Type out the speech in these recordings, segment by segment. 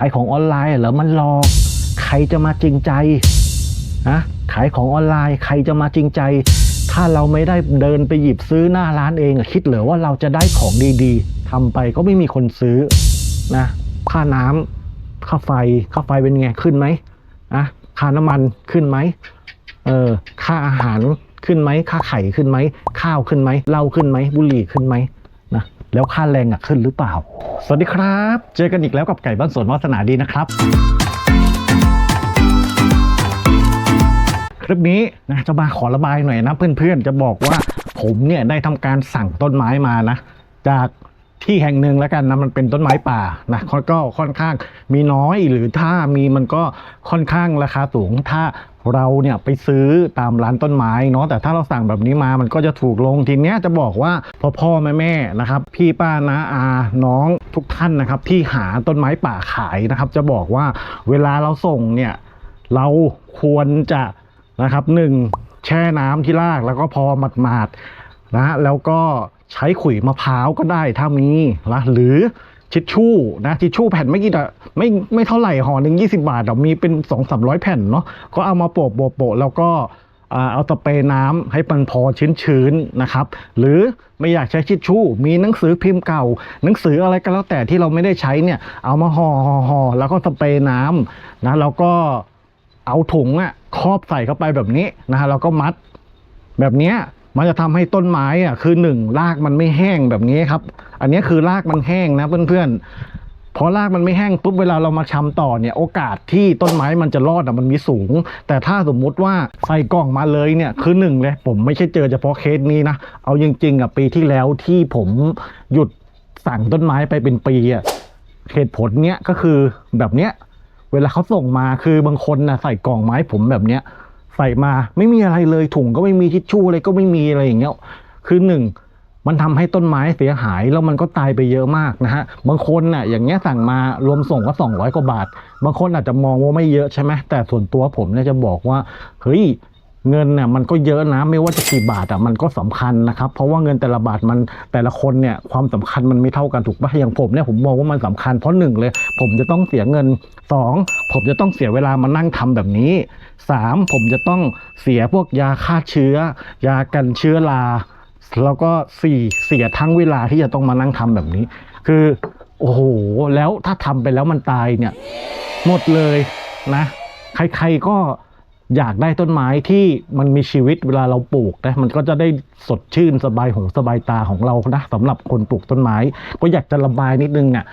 ขายของออนไลน์เหรอมันหลอก ใครจะมาจริงใจนะขายของออนไลน์ ใครจะมาจริงใจ ถ้าเราไม่ได้เดินไปหยิบซื้อหน้าร้านเองคิดเหรอว่าเราจะได้ของดีๆทำไปก็ไม่มีคนซื้อนะค่าน้ำค่าไฟค่าไฟเป็นไงขึ้นไหมนะค่าน้ำมันขึ้นไหมเออค่าอาหารขึ้นไหมค่าไข่ขึ้นไหมข้าวขึ้นไหมเหล้าขึ้นไหมบุหรี่ขึ้นไหม แล้วค่าแรงอะขึ้นหรือเปล่า สวัสดีครับ เจอกันอีกแล้วกับไก่บ้านสวนวาสนาดีนะครับ คลิปนี้นะจะมาขอระบายหน่อยนะ เพื่อนๆ จะบอกว่าผมเนี่ยได้ทำการสั่งต้นไม้มานะ จากที่แห่งหนึ่งแล้วกันนะมันเป็นต้นไม้ป่านะก็ก็ค่อนข้างมีน้อยหรือถ้ามีมันก็ค่อนข้างราคาสูง ถ้า เราเนี่ยไปซื้อตามร้านต้นไม้เนาะแต่ถ้าเราสั่งแบบนี้มามันก็จะถูกลงทีเนี้ยจะบอกว่าพ่อพ่อแม่แม่นะครับ พี่ป้านาอาน้องทุกท่านนะครับ ที่หาต้นไม้ป่าขายนะครับ จะบอกว่าเวลาเราส่งเนี่ยเราควรจะนะครับหนึ่งแช่น้ำที่รากแล้วก็พอหมาดๆนะแล้วก็ใช้ขุยมะพร้าวก็ได้ถ้ามีนะหรือ ทิชชู่นะทิชชู่แผ่นไม่กี่ดะไม่ไม่เท่าไหร่ห่อหนึ่งยี่สิบาทแต่มีเป็นสองสามร้อยแผ่นเนาะก็เอามาโปะโปะโปะแล้วก็อ่าเอาสเปรย์น้ำให้มันพอชื้นๆนะครับ หรือไม่อยากใช้ทิชชู่ มีหนังสือพิมพ์เก่า หนังสืออะไรก็แล้วแต่ที่เราไม่ได้ใช้เนี่ย เอามาห่อห่อห่อแล้วก็สเปรย์น้ำนะแล้วก็เอาถุงอะครอบใส่เข้าไปแบบนี้นะฮะแล้วก็มัดแบบเนี้ย มันจะทำให้ต้นไม้อะคือหนึ่งรากมันไม่แห้งแบบนี้ครับ อันนี้คือรากมันแห้งนะเพื่อนๆพอรากมันไม่แห้งปุ๊บเวลาเรามาชำต่อเนี่ยโอกาสที่ต้นไม้มันจะรอดอะมันมีสูง แต่ถ้าสมมุติว่าใส่กล่องมาเลยเนี่ยคือหนึ่งเลยผมไม่ใช่เจอเฉพาะเคสนี้นะเอาจริงๆอะปีที่แล้วที่ผมหยุดสั่งต้นไม้ไปเป็นปีอะเหตุผลเนี้ยก็คือแบบเนี้ยเวลาเขาส่งมาคือบางคนนะใส่กล่องไม้ผมแบบเนี้ย ใส่มาไม่มีอะไรเลยถุงก็ไม่มีทิชชู่อะไรก็ไม่มีอะไรอย่างเงี้ยคือหนึ่งมันทำให้ต้นไม้เสียหายแล้วมันก็ตายไปเยอะมากนะฮะบางคนน่ะอย่างเงี้ยสั่งมารวมส่งก็สองร้อยกว่าบาท บางคนอาจจะมองว่าไม่เยอะใช่ไหมแต่ส่วนตัวผมเนี่ยจะบอกว่าเฮ้ย เงินเนี่ยมันก็เยอะนะไม่ว่าจะกี่บาทอะมันก็สำคัญนะครับ เพราะว่าเงินแต่ละบาทมันแต่ละคนเนี่ยความสำคัญมันไม่เท่ากันถูกปะอย่างผมเนี่ยผมมองว่ามันสำคัญเพราะหนึ่งเลย ผมจะต้องเสียเงินสองผมจะต้องเสียเวลามานั่งทำแบบนี้สามผมจะต้องเสียพวกยาฆ่าเชื้อ ยากันเชื้อราแล้วก็สี่เสียทั้งเวลาที่จะต้องมานั่งทำแบบนี้ คือโอ้โหแล้วถ้าทำไปแล้วมันตายเนี่ย หมดเลยนะ ใครๆก็ อยากได้ต้นไม้ที่มันมีชีวิตเวลาเราปลูกนะมันก็จะได้สดชื่นสบายหูสบายตาของเรานะสำหรับคนปลูกต้นไม้ ก็อยากจะระบายนิดนึงอะ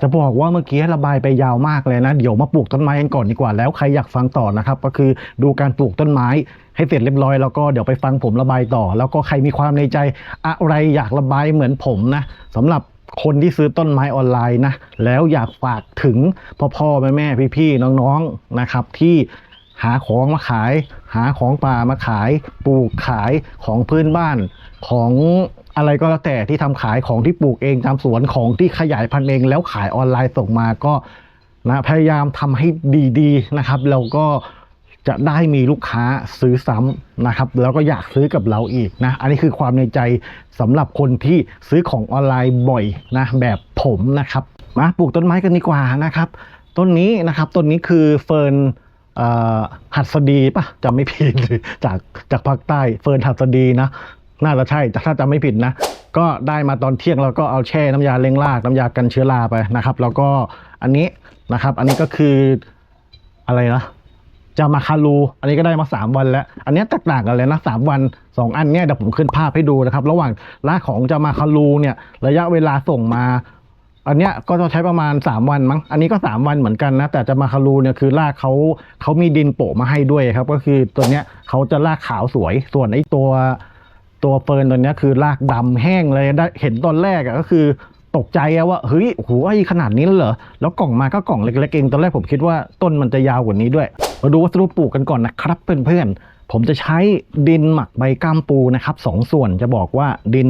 จะบอกว่าเมื่อกี้ระบายไปยาวมากเลยนะ เดี๋ยวมาปลูกต้นไม้กันก่อนดีกว่าแล้วใครอยากฟังต่อนะครับ ก็คือดูการปลูกต้นไม้ให้เสร็จเรียบร้อยแล้วก็เดี๋ยวไปฟังผมระบายต่อ แล้วก็ใครมีความในใจอะไรอยากระบายเหมือนผมนะสำหรับคนที่ซื้อต้นไม้ออนไลน์นะแล้วอยากฝากถึงพ่อพ่อแม่แม่พี่พี่น้องๆนะครับที่ หาของมาขาย หาของป่ามาขาย ปลูกขายของพื้นบ้าน ของอะไรก็แล้วแต่ที่ทำขายของที่ปลูกเองตามสวนของที่ขยายพันธุ์เอง แล้วขายออนไลน์ส่งมาก็นะพยายามทำให้ดีๆนะครับแล้วก็จะได้มีลูกค้าซื้อซ้ำนะครับ แล้วก็อยากซื้อกับเราอีกนะ อันนี้คือความในใจสำหรับคนที่ซื้อของออนไลน์บ่อยนะ แบบผมนะครับ มาปลูกต้นไม้กันดีกว่านะครับ ต้นนี้นะครับต้นนี้คือเฟิร์น หัสดีปะจำไม่ผิดจากจากภาคใต้เฟิร์นหัสดีนะ น่าจะใช่แต่ถ้าจำไม่ผิดนะ ก็ได้มาตอนเที่ยงแล้วก็เอาแช่น้ำยาเล้งรากน้ำยากันเชื้อราไปนะครับ แล้วก็อันนี้นะครับ อันนี้ก็คืออะไรนะจะมาคารู อันนี้ก็ได้มาสามวันแล้ว อันนี้แตกต่างกันเลยนะสามวันสองอันเนี้ยเดี๋ยวผมขึ้นภาพให้ดูนะครับ ระหว่างลากของจะมาคารูเนี่ยระยะเวลาส่งมา อันเนี้ยก็จะใช้ประมาณ 3 วันมั้ง อันนี้ก็ 3 วันเหมือนกันนะ แต่จะมาคารูเนี่ยคือลากเขาเขามีดินโปะมาให้ด้วยครับ ก็คือตัวเนี้ยเขาจะลากขาวสวย ส่วนไอ้ตัวตัวเฟิร์นตัวเนี้ยคือลากดำแห้งเลยได้เห็นตอนแรกอะก็คือตกใจอะว่าเฮ้ยโอ้โหไอ้ขนาดนี้เลยเหรอ แล้วกล่องมาก็กล่องเล็กๆเองตอนแรกผมคิดว่าต้นมันจะยาวกว่านี้ด้วย มาดูวัสดุปลูกกันก่อนนะครับเพื่อนๆผมจะใช้ดินหมักใบก้ามปูนะครับสองส่วนจะบอกว่าดิน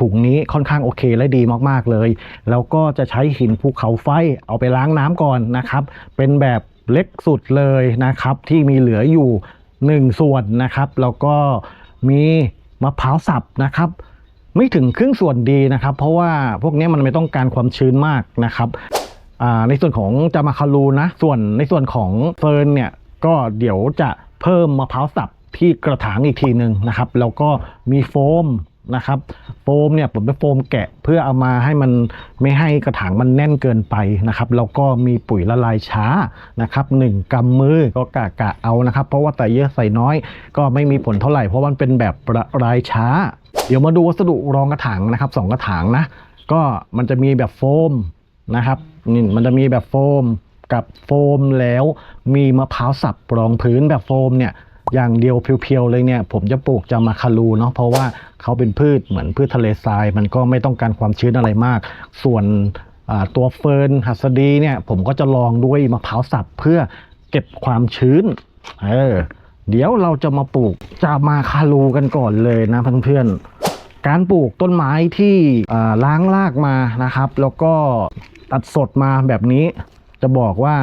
ถุงนี้ค่อนข้างโอเคและดีมากๆเลย แล้วก็จะใช้หินภูเขาไฟเอาไปล้างน้ำก่อนนะครับ เป็นแบบเล็กสุดเลยนะครับ ที่มีเหลืออยู่หนึ่งส่วนนะครับ แล้วก็มีมะพร้าวสับนะครับ ไม่ถึงครึ่งส่วนดีนะครับ เพราะว่าพวกนี้มันไม่ต้องการความชื้นมากนะครับในส่วนของจามาคารูนะ ส่วนในส่วนของเฟิร์นเนี่ยก็เดี๋ยวจะเพิ่มมะพร้าวสับที่กระถางอีกทีหนึ่งนะครับ แล้วก็มีโฟม นะครับ โฟมเนี่ยผมเป็นโฟมแกะเพื่อเอามาให้มันไม่ให้กระถางมันแน่นเกินไปนะครับแล้วก็มีปุ๋ยละลายช้านะครับหนึ่งกำมือก็กะกะเอานะครับ เพราะว่าใส่เยอะใส่น้อย ก็ไม่มีผลเท่าไหร่เพราะมันเป็นแบบละลายช้า เดี๋ยวมาดูวัสดุรองกระถางนะครับสองกระถางนะก็มันจะมีแบบโฟมนะครับนี่มันจะมีแบบโฟมกับโฟมแล้วมีมะพร้าวสับรองพื้นแบบโฟมเนี่ย อย่างเดียวเพียวๆเลยเนี่ยผมจะปลูกจามาคารูเนาะเพราะว่าเขาเป็นพืชเหมือนพืชทะเลทราย มันก็ไม่ต้องการความชื้นอะไรมาก ส่วนตัวเฟิร์นหัสดีเนี่ยผมก็จะลองด้วยมะพร้าวสับเพื่อเก็บความชื้นเออเดี๋ยวเราจะมาปลูกจามาคารูกันก่อนเลยนะเพื่อนๆการปลูกต้นไม้ที่ล้างรากมานะครับ แล้วก็ตัดสดมาแบบนี้จะบอกว่า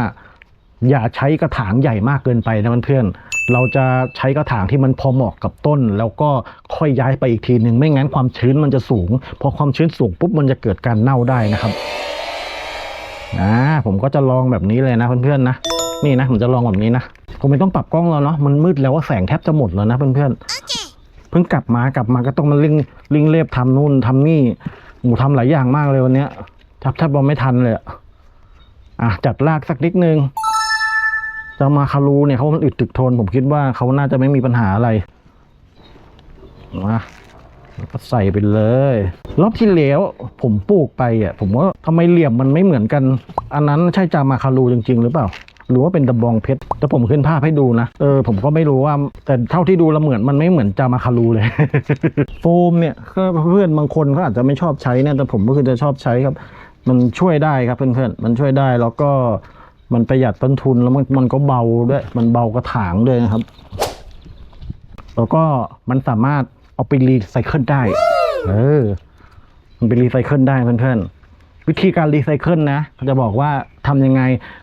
อย่าใช้กระถางใหญ่มากเกินไปนะเพื่อนๆ เราจะใช้กระถางที่มันพอเหมาะกับต้น แล้วก็ค่อยย้ายไปอีกทีหนึ่งไม่งั้นความชื้นมันจะสูง พอความชื้นสูงปุ๊บมันจะเกิดการเน่าได้นะครับอ่าผมก็จะลองแบบนี้เลยนะเพื่อนๆนะนี่นะผมจะลองแบบนี้นะผมไม่ต้องปรับกล้องแล้วเนาะมันมืดแล้วว่าแสงแทบจะหมดแล้วนะเพื่อนๆเพิ่งกลับมากลับมาก็ต้องมาลิงลิงเล็บทำนู่นทำนี่หมูทำหลายอย่างมากเลยวันเนี้ยแทบแทบไม่ทันเลยอะอะจัดรากสักนิดนึง จะมาคารูเนี่ยเขามันอึดถึกทน ผมคิดว่าเขาน่าจะไม่มีปัญหาอะไรมาแล้วก็ใส่ไปเลย รอบที่แล้วผมปลูกไปอะ ผมว่าทำไมเหลี่ยมมันไม่เหมือนกัน อันนั้นใช่จามาคารูจริง ๆ หรือเปล่า หรือว่าเป็นตะบองเพชรแต่ผมขึ้นภาพให้ดูนะ เออผมก็ไม่รู้ว่า แต่เท่าที่ดูล้วเหมือนมันไม่เหมือนจามาคารูเลย โฟมเนี่ยก็เพื่อนบางคนเขาอาจจะไม่ชอบใช้เนี่ยแต่ผมก็คือจะชอบใช้ครับ มันช่วยได้ครับเพื่อนๆมันช่วยได้แล้วก็ มันประหยัดต้นทุนแล้วมันมันก็เบาด้วย มันเบากระถางด้วยนะครับ แล้วก็มันสามารถเอาไปรีไซเคิลได้ เออ มันไปรีไซเคิลได้เพื่อนๆ วิธีการรีไซเคิลนะจะบอกว่าทำยังไง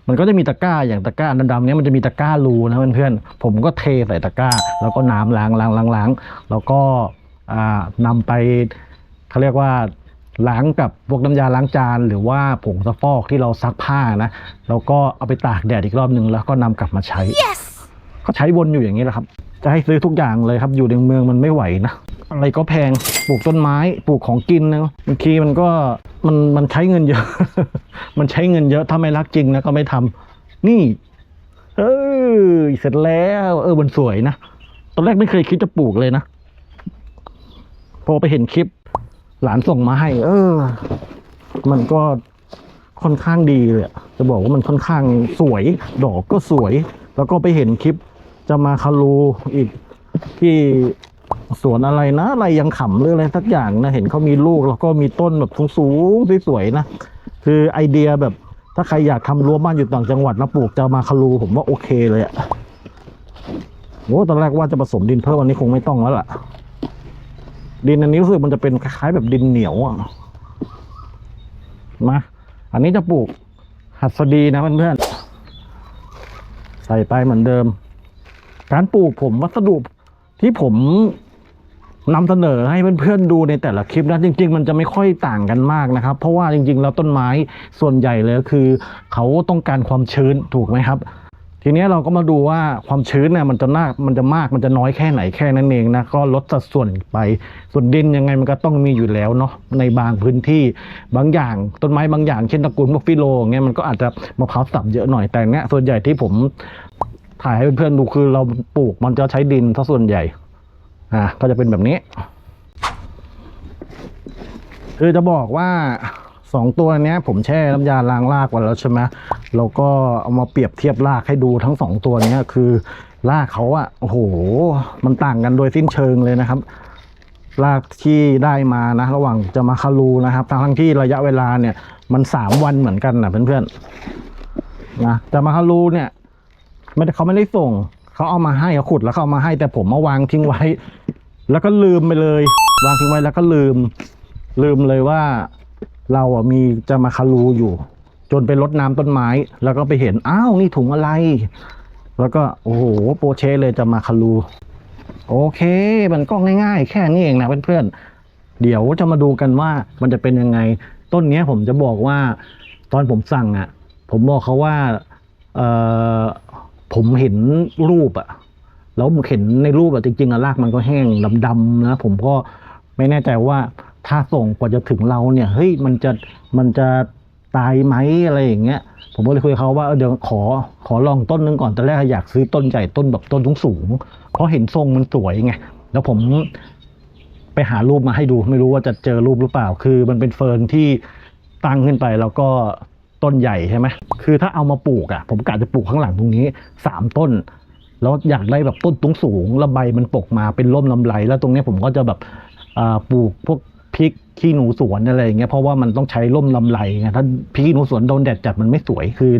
มันก็จะมีตะกร้าอย่างตะกร้าดำๆเนี้ยมันจะมีตะกร้ารูนะเพื่อนๆ ผมก็เทใส่ตะกร้า แล้วก็น้ำล้างล้างล้างล้างแล้วก็อ่านำไปเขาเรียกว่า ล้างกับพวกน้ำยาล้างจานหรือว่าผงซักฟอกที่เราซักผ้านะแล้วก็เอาไปตากแดดอีกรอบหนึ่งแล้วก็นำกลับมาใช้ก็ใช้วนอยู่อย่างนี้แหละครับ จะให้ซื้อทุกอย่างเลยครับ อยู่ในเมืองมันไม่ไหวนะอะไรก็แพงปลูกต้นไม้ปลูกของกินนะบางทีมันก็มันมันใช้เงินเยอะ มันใช้เงินเยอะถ้าไม่รักจริงนะก็ไม่ทำนี่ เออเสร็จแล้ว เออมันสวยนะตอนแรกไม่เคยคิดจะปลูกเลยนะพอไปเห็นคลิป หลานส่งมาให้ เออ มันก็ค่อนข้างดีเลยอะจะบอกว่ามันค่อนข้างสวย ดอกก็สวย แล้วก็ไปเห็นคลิปจะมาคารูอีกที่สวนอะไรนะอะไรยังขำหรืออะไรสักอย่างนะเห็นเขามีลูกแล้วก็มีต้นแบบสูงๆสวยๆนะคือไอเดียแบบถ้าใครอยากทำรั้วบ้านอยู่ต่างจังหวัดแล้วปลูกจะมาคารูผมว่าโอเคเลยอะโอ้ตอนแรกว่าจะผสมดินเพิ่มวันนี้คงไม่ต้องแล้วล่ะ ดินอันนี้รู้สึกมันจะเป็นคล้ายๆแบบดินเหนียวอะมาอันนี้จะปลูกหัสดีนะเพื่อนๆใส่ไปเหมือนเดิม การปลูกผมวัสดุที่ผมนำเสนอให้เพื่อนๆดูในแต่ละคลิปนะจริง ๆ มันจะไม่ค่อยต่างกันมากนะครับ เพราะว่าจริง ๆ แล้วต้นไม้ส่วนใหญ่เลยคือ เขาต้องการความชื้นถูกไหมครับ ทีนี้เราก็มาดูว่าความชื้นเนี่ยมันจะมากมันจะมากมันจะน้อยแค่ไหนแค่นั้นเองนะก็ลดสัดส่วนไปส่วนดินยังไงมันก็ต้องมีอยู่แล้วเนาะในบางพื้นที่บางอย่างต้นไม้บางอย่างเช่นตระกูลพวกฟิโลงเงี้ยมันก็อาจจะมะพร้าวสับเยอะหน่อยแต่เนี้ยส่วนใหญ่ที่ผมถ่ายให้เพื่อนๆดูคือเราปลูกมันจะใช้ดินซะส่วนใหญ่อะก็จะเป็นแบบนี้คือจะบอกว่า สองตัวนี้ผมแช่น้ำยาล้างรากไว้แล้วใช่ไหมแล้วก็เอามาเปรียบเทียบรากให้ดูทั้งสองตัวนี้คือรากเขาอะโอ้โห มันต่างกันโดยสิ้นเชิงเลยนะครับ รากที่ได้มานะ ระหว่างจะมาคารูนะครับทั้งที่ระยะเวลาเนี่ย มันสามวันเหมือนกันนะเพื่อนๆนะจะมาคารูเนี่ยไม่ได้เขาไม่ได้ส่งเขาเอามาให้เขาขุดแล้วเขาเอามาให้แต่ผมมาวางทิ้งไว้ แล้วก็ลืมไปเลย วางทิ้งไว้แล้วก็ลืม ลืมเลยว่า เราอะมีจะมาคารูอยู่ จนไปรดน้ำต้นไม้ แล้วก็ไปเห็นอ้าวนี่ถุงอะไร แล้วก็โอ้โหโปรเชเลยจะมาคารู โอเค มันก็ง่ายๆ แค่นี้เองนะเพื่อนๆเดี๋ยวจะมาดูกันว่ามันจะเป็นยังไง ต้นเนี้ยผมจะบอกว่า ตอนผมสั่งอะ ผมบอกเขาว่าเออผมเห็นรูปอะแล้วผมเห็นในรูปอะจริงๆอะรากมันก็แห้งดำๆนะผมก็ไม่แน่ใจว่า ถ้าส่งกว่าจะถึงเราเนี่ยเฮ้ยมันจะมันจะตายไหมอะไรอย่างเงี้ยผมก็เลยคุยเขาว่าเออเดี๋ยวขอขอลองต้นนึงก่อนตอนแรกอยากซื้อต้นใหญ่ต้นแบบต้นสูงเพราะเห็นทรงมันสวยไงแล้วผมไปหารูปมาให้ดู ไม่รู้ว่าจะเจอรูปหรือเปล่า คือมันเป็นเฟิร์นที่ตั้งขึ้นไปแล้วก็ต้นใหญ่ใช่ไหมคือถ้าเอามาปลูกอะ ผมกะจะปลูกข้างหลังตรงนี้สามต้น แล้วอยากได้แบบต้นตุงสูงแล้วใบมันปกมาเป็นร่มลำไร แล้วตรงนี้ผมก็จะแบบปลูกพวก พริกขี้หนูสวนอะไรอย่างเงี้ยเพราะว่ามันต้องใช้ร่มลำไรไงถ้าพริกขี้หนูสวนโดนแดดจัดมันไม่สวยคือ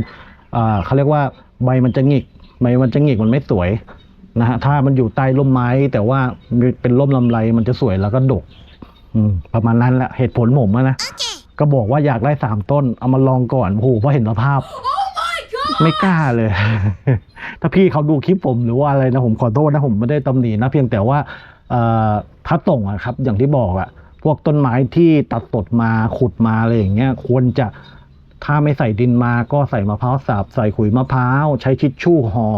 อ่าเขาเรียกว่าใบมันจะหงิกใบมันจะหงิกมันไม่สวยนะฮะถ้ามันอยู่ใต้ร่มไม้ แต่ว่ามีเป็นร่มลำไรมันจะสวยแล้วก็ดกอืมประมาณนั้นแหละเหตุผลผมอะนะก็บอกว่าอยากได้สามต้น เอามาลองก่อนโอ้โหเพราะเห็นสภาพ ไม่กล้าเลย ถ้าพี่เขาดูคลิปผมหรือว่าอะไรนะผมขอโทษนะผมไม่ได้ตำหนินะเพียงแต่ว่าเอ่อถ้าส่งอะครับ อย่างที่บอกอะ พวกต้นไม้ที่ตัดสดมาขุดมาอะไรอย่างเงี้ยควรจะถ้าไม่ใส่ดินมาก็ใส่มะพร้าวสับใส่ขุยมะพร้าว ใช้ชิชชู่ห่อ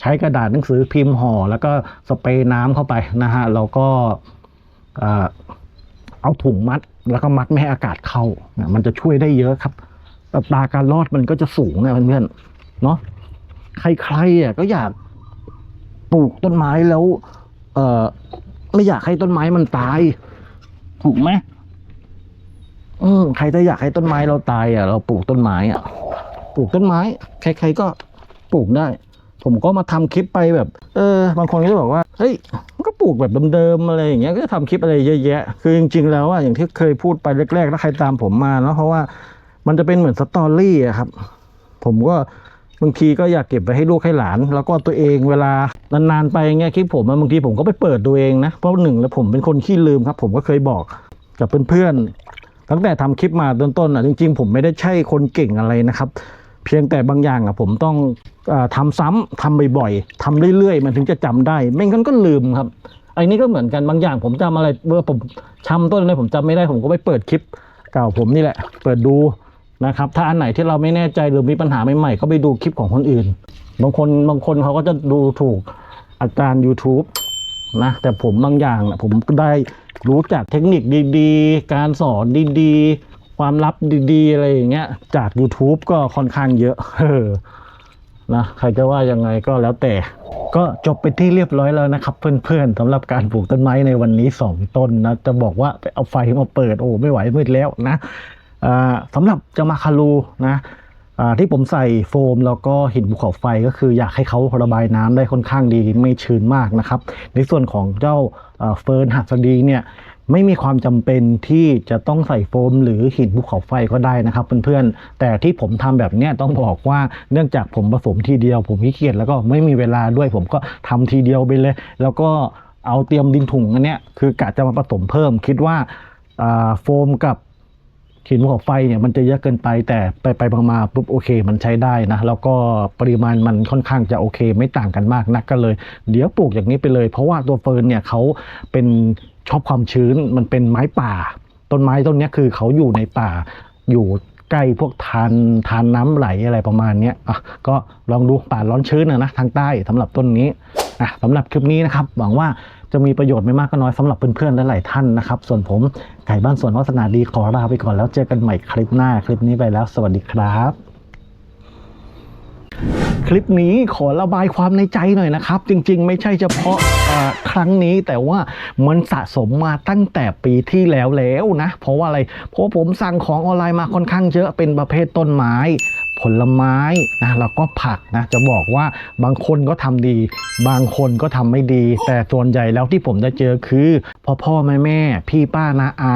ใช้กระดาษหนังสือพิมพ์ห่อแล้วก็สเปรย์น้ำเข้าไปนะฮะแล้วก็เอาถุงมัด แล้วก็มัดไม่ให้อากาศเข้านะมันจะช่วยได้เยอะครับอัตราการรอดมันก็จะสูงนะเพื่อนๆเนาะใครๆอะก็อยากปลูกต้นไม้แล้ว เออไม่อยากให้ต้นไม้มันตาย ถูกไหมอืมใครจะอยากให้ต้นไม้เราตายอะ เราปลูกต้นไม้อะ ปลูกต้นไม้ ใคร ๆก็ปลูกได้ ผมก็มาทำคลิปไปแบบ เออ บางคนก็จะบอกว่า เฮ้ย มันก็ปลูกแบบเดิมๆอะไรอย่างเงี้ย ก็จะทำคลิปอะไรเยอะแยะ คือจริง ๆ แล้วอะ อย่างที่เคยพูดไปแรกๆ ถ้าใครตามผมมาเนาะ เพราะว่ามันจะเป็นเหมือนสตอรี่อะครับ ผมก็ บางทีก็อยากเก็บไปให้ลูกให้หลาน แล้วก็ตัวเองเวลานานๆไปเงี้ยคลิปผมบางทีผมก็ไปเปิดดูเองนะเพราะหนึ่งแล้วผมเป็นคนขี้ลืมครับ ผมก็เคยบอกกับเพื่อนๆตั้งแต่ทำคลิปมาต้นๆอะจริง ๆ ผมไม่ได้ใช่คนเก่งอะไรนะครับ เพียงแต่บางอย่างอะผมต้องอาทำซ้ำทำบ่อยๆทำเรื่อยๆ มันถึงจะจำได้ ไม่งั้นก็ลืมครับไอ้นี่ก็เหมือนกันบางอย่างผมจำอะไรเมื่อผมชำต้นอะไรผมจำไม่ได้ผมก็ไปเปิดคลิปเก่าผมนี่แหละ เปิดดู นะครับ ถ้าอันไหนที่เราไม่แน่ใจหรือมีปัญหาใหม่ๆ ก็ไปดูคลิปของคนอื่น บางคนบางคนเขาก็จะดูถูกอาจารย์ YouTube นะ แต่ผมบางอย่างนะผมก็ได้รู้จักเทคนิคดีๆ การสอนดีๆ ความลับดีๆ อะไรอย่างเงี้ย จาก YouTube ก็ค่อนข้างเยอะนะใครจะว่ายังไงก็แล้วแต่ ก็จบไปที่เรียบร้อยแล้วนะครับ เพื่อนๆสำหรับการปลูกต้นไม้ในวันนี้สองต้นนะ จะบอกว่าไปเอาไฟมาเปิดโอ้ไม่ไหวมืดแล้วนะ สำหรับจะมาคารูนะที่ผมใส่โฟมแล้วก็หินภูเขาไฟก็คืออยากให้เขาระบายน้ำได้ค่อนข้างดีไม่ชื้นมากนะครับ ในส่วนของเจ้าเฟิร์นหัสดีเนี่ยไม่มีความจำเป็นที่จะต้องใส่โฟม หรือหินภูเขาไฟก็ได้นะครับเพื่อนๆ แต่ที่ผมทำแบบนี้ต้องบอกว่าเนื่องจากผมผสมทีเดียว ผมขี้เกียจแล้วก็ไม่มีเวลาด้วยผมก็ทำทีเดียวไปเลย แล้วก็เอาเตรียมดินถุงอันเนี้ยคือกะจะมาผสมเพิ่มคิดว่าโฟมกับ หินภูเขาไฟเนี่ยมันจะเยอะเกินไปแต่ไปไปมาปุ๊บโอเค มันใช้ได้นะแล้วก็ปริมาณมันค่อนข้างจะโอเค ไม่ต่างกันมากนักก็เลย เดี๋ยวปลูกอย่างนี้ไปเลย เพราะว่าตัวเฟิร์นเนี่ยเขาเป็นชอบความชื้นมันเป็นไม้ป่า ต้นไม้ต้นนี้คือเขาอยู่ในป่าอยู่ใกล้พวกทานทานน้ำไหลอะไรประมาณนี้อะก็ลองดูป่าร้อนชื้นนะนะทางใต้สำหรับต้นนี้อะสำหรับคลิปนี้นะครับหวังว่า จะมีประโยชน์ไม่มากก็น้อยสำหรับเพื่อนๆและหลายท่านนะครับ ส่วนผมไก่บ้านสวนวัฒนาดีขอลาไปก่อนแล้วเจอกันใหม่คลิปหน้าคลิปนี้ไปแล้ว สวัสดีครับ คลิปนี้ขอระบายความในใจหน่อยนะครับ จริงๆ ไม่ใช่เฉพาะครั้งนี้แต่ว่ามันสะสมมาตั้งแต่ปีที่แล้วแล้วนะ เพราะว่าอะไร เพราะผมสั่งของออนไลน์มาค่อนข้างเยอะเป็นประเภทต้นไม้ ผลไม้นะแล้วก็ผักนะ จะบอกว่าบางคนก็ทำดี บางคนก็ทำไม่ดี แต่ส่วนใหญ่แล้วที่ผมจะเจอคือพ่อพ่อแม่แม่พี่ป้านาอา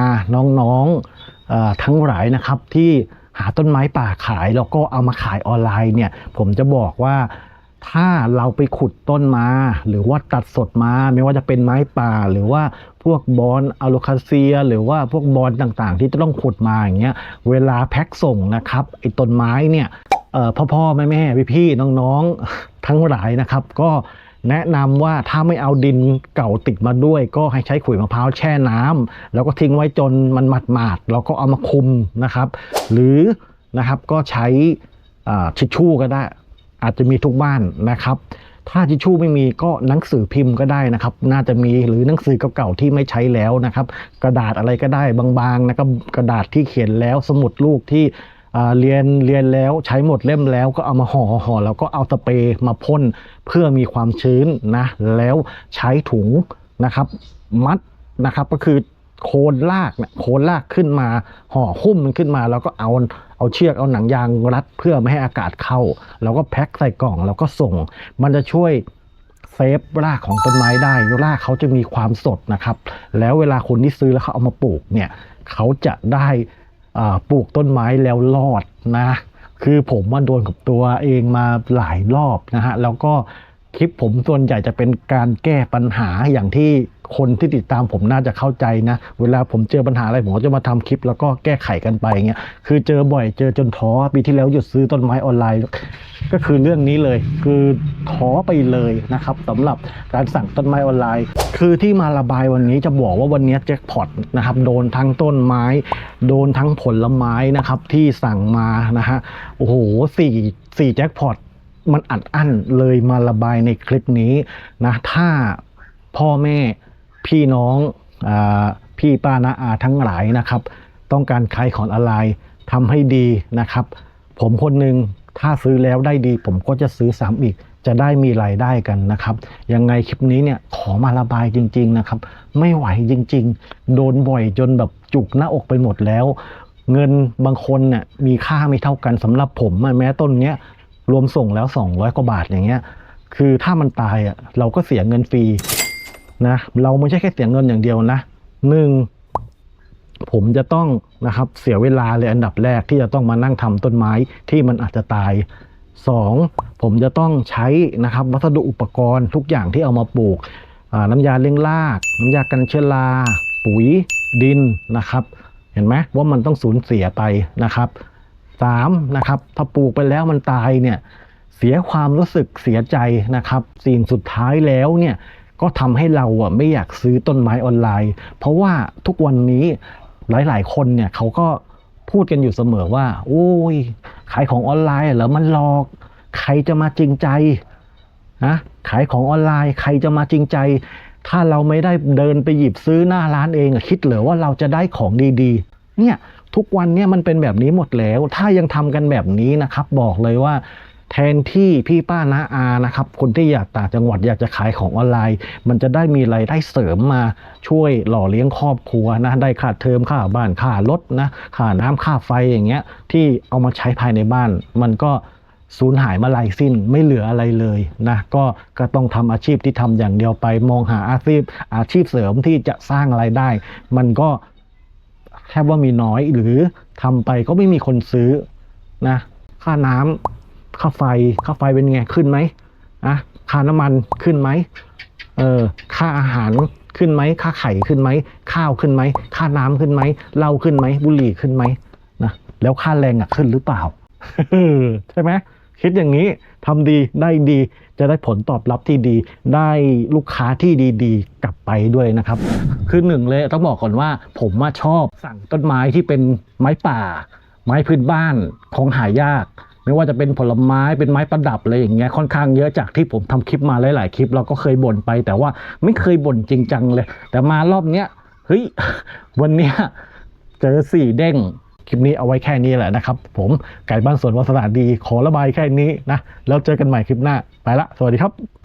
น้องๆเอ่อทั้งหลายนะครับที่ หาต้นไม้ป่าขายแล้วก็เอามาขายออนไลน์เนี่ยผมจะบอกว่าถ้าเราไปขุดต้นมา หรือว่าตัดสดมาไม่ว่าจะเป็นไม้ป่า หรือว่าพวกบอนอะโลคาเซีย หรือว่าพวกบอนต่างๆ ที่จะต้องขุดมาอย่างเงี้ยเวลาแพ็คส่งนะครับไอ้ต้นไม้เนี่ยพ่อพ่อแม่แม่พี่พี่น้องๆทั้งหลายนะครับ ก็ แนะนำว่าถ้าไม่เอาดินเก่าติดมาด้วย ก็ให้ใช้ขุยมะพร้าวแช่น้ำแล้วก็ทิ้งไว้จนมันหมาดๆแล้วก็เอามาคุมนะครับ หรือนะครับก็ใช้อ่าทิชชู่ก็ได้ อาจจะมีทุกบ้านนะครับ ถ้าทิชชู่ไม่มีก็หนังสือพิมพ์ก็ได้นะครับ น่าจะมีหรือหนังสือเก่าๆที่ไม่ใช้แล้วนะครับ กระดาษอะไรก็ได้บางๆนะครับกระดาษที่เขียนแล้วสมุดลูกที่ เรียนเรียนแล้วใช้หมดเล่มแล้วก็เอามาห่อห่อแล้วก็เอาสเปรย์มาพ่นเพื่อมีความชื้นนะแล้วใช้ถุงนะครับ มัดนะครับก็คือโคนลากเนี่ยโคนลากขึ้นมาห่อหุ้มมันขึ้นมาแล้วก็เอาเอาเชือกเอาหนังยางรัดเพื่อไม่ให้อากาศเข้า แล้วก็แพ็คใส่กล่องแล้วก็ส่ง มันจะช่วยเซฟรากของต้นไม้ได้รากเขาจะมีความสดนะครับ แล้วเวลาคนที่ซื้อแล้วเขาเอามาปลูกเนี่ยเขาจะได้ ปลูกต้นไม้แล้วรอดนะ คือผมมาโดนกับตัวเองมาหลายรอบนะฮะ แล้วก็คลิปผมส่วนใหญ่จะเป็นการแก้ปัญหาอย่างที่ คนที่ติดตามผมน่าจะเข้าใจนะ เวลาผมเจอปัญหาอะไรผมก็จะมาทำคลิป แล้วก็แก้ไขกันไปเงี้ยคือเจอบ่อยเจอจนท้อปีที่แล้วหยุดซื้อต้นไม้ออนไลน์ ก็คือเรื่องนี้เลย คือท้อไปเลยนะครับสำหรับการสั่งต้นไม้ออนไลน์ คือที่มาระบายวันนี้จะบอกว่าวันนี้แจ็คพอตนะครับโดนทั้งต้นไม้ โดนทั้งผลไม้นะครับที่สั่งมานะฮะโอ้โหสี่สี่แจ็คพอตมันอัดอั้นเลยมาระบายในคลิปนี้นะถ้าพ่อแม่ พี่น้องอพี่ป้านาอาทั้งหลายนะครับ ต้องการขายของออนไลน์ทำให้ดีนะครับ ผมคนหนึ่งถ้าซื้อแล้วได้ดี ผมก็จะซื้อซ้ำอีกจะได้มีรายได้กันนะครับ ยังไงคลิปนี้เนี่ยขอมาระบายจริง ๆนะครับ ไม่ไหวจริง ๆ โดนบ่อยจนแบบจุกหน้าอกไปหมดแล้ว เงินบางคนเนี่ยมีค่าไม่เท่ากันสำหรับผมแม้ต้นเนี้ยรวมส่งแล้ว 200 กว่าบาทอย่างเงี้ย คือถ้ามันตายอะเราก็เสียเงินฟรี นะเราไม่ใช่แค่เสียเงินอย่างเดียวนะหนึ่งผมจะต้องนะครับเสียเวลาเลยอันดับแรกที่จะต้องมานั่งทำต้นไม้ที่มันอาจจะตาย 2. ผมจะต้องใช้นะครับวัสดุอุปกรณ์ทุกอย่างที่เอามาปลูกน้ำยาเลี้ยงราก น้ำยากันเชื้อราปุ๋ยดินนะครับ เห็นไหมว่ามันต้องสูญเสียไปนะครับ 3. นะครับถ้าปลูกไปแล้วมันตายเนี่ยเสียความรู้สึกเสียใจนะครับสิ่งสุดท้ายแล้วเนี่ย ก็ทำให้เราอะไม่อยากซื้อต้นไม้ออนไลน์ เพราะว่าทุกวันนี้หลาย ๆ คนเนี่ยเขาก็พูดกันอยู่เสมอว่า โอ้ย ขายของออนไลน์เหรอมันหลอก ใครจะมาจริงใจนะขายของออนไลน์ ใครจะมาจริงใจ ถ้าเราไม่ได้เดินไปหยิบซื้อหน้าร้านเองคิดเหรือว่าเราจะได้ของดีๆ เนี่ยทุกวันเนี่ยมันเป็นแบบนี้หมดแล้ว ถ้ายังทำกันแบบนี้นะครับ บอกเลยว่า แทนที่พี่ป้าน้าอานะครับ คนที่อยากต่างจังหวัดอยากจะขายของออนไลน์ มันจะได้มีรายได้เสริมมาช่วยหล่อเลี้ยงครอบครัวนะได้ค่าเทอมค่าบ้านค่ารถนะค่าน้ำค่าไฟอย่างเงี้ยที่เอามาใช้ภายในบ้าน มันก็สูญหายมาลายสิ้นไม่เหลืออะไรเลยนะก็ก็ต้องทำอาชีพที่ทำอย่างเดียวไป มองหาอาชีพอาชีพเสริมที่จะสร้างรายได้ มันก็แทบว่ามีน้อยหรือทำไปก็ไม่มีคนซื้อนะค่าน้ำ ค่าไฟค่าไฟเป็นไงขึ้นไหมอะค่าน้ำมันขึ้นไหมเออค่าอาหารขึ้นไหมค่าไข่ขึ้นไหมข้าวขึ้นไหมค่าน้ำขึ้นไหมเหล้าขึ้นไหมบุหรี่ขึ้นไหมนะแล้วค่าแรงอะขึ้นหรือเปล่าใช่ไหมคิดอย่างนี้ทำดีได้ดีจะได้ผลตอบรับที่ดี ได้ลูกค้าที่ดีๆ กลับไปด้วยนะครับ คือหนึ่งเลยต้องบอกก่อนว่า ผมมาชอบสั่งต้นไม้ที่เป็นไม้ป่า ไม้พื้นบ้านของหายาก ไม่ว่าจะเป็นผลไม้เป็นไม้ประดับอะไรอย่างเงี้ยค่อนข้างเยอะจากที่ผมทำคลิปมาหลาย ๆ คลิปเราก็เคยบ่นไป แต่ว่าไม่เคยบ่นจริงจังเลย แต่มารอบเนี้ยเฮ้ยวันเนี้ยเจอสี่เด้งคลิปนี้เอาไว้แค่นี้แหละนะครับ ผมไก่บ้านสวนวัสดาดีขอระบายแค่นี้นะแล้วเจอกันใหม่คลิปหน้าไปละ สวัสดีครับ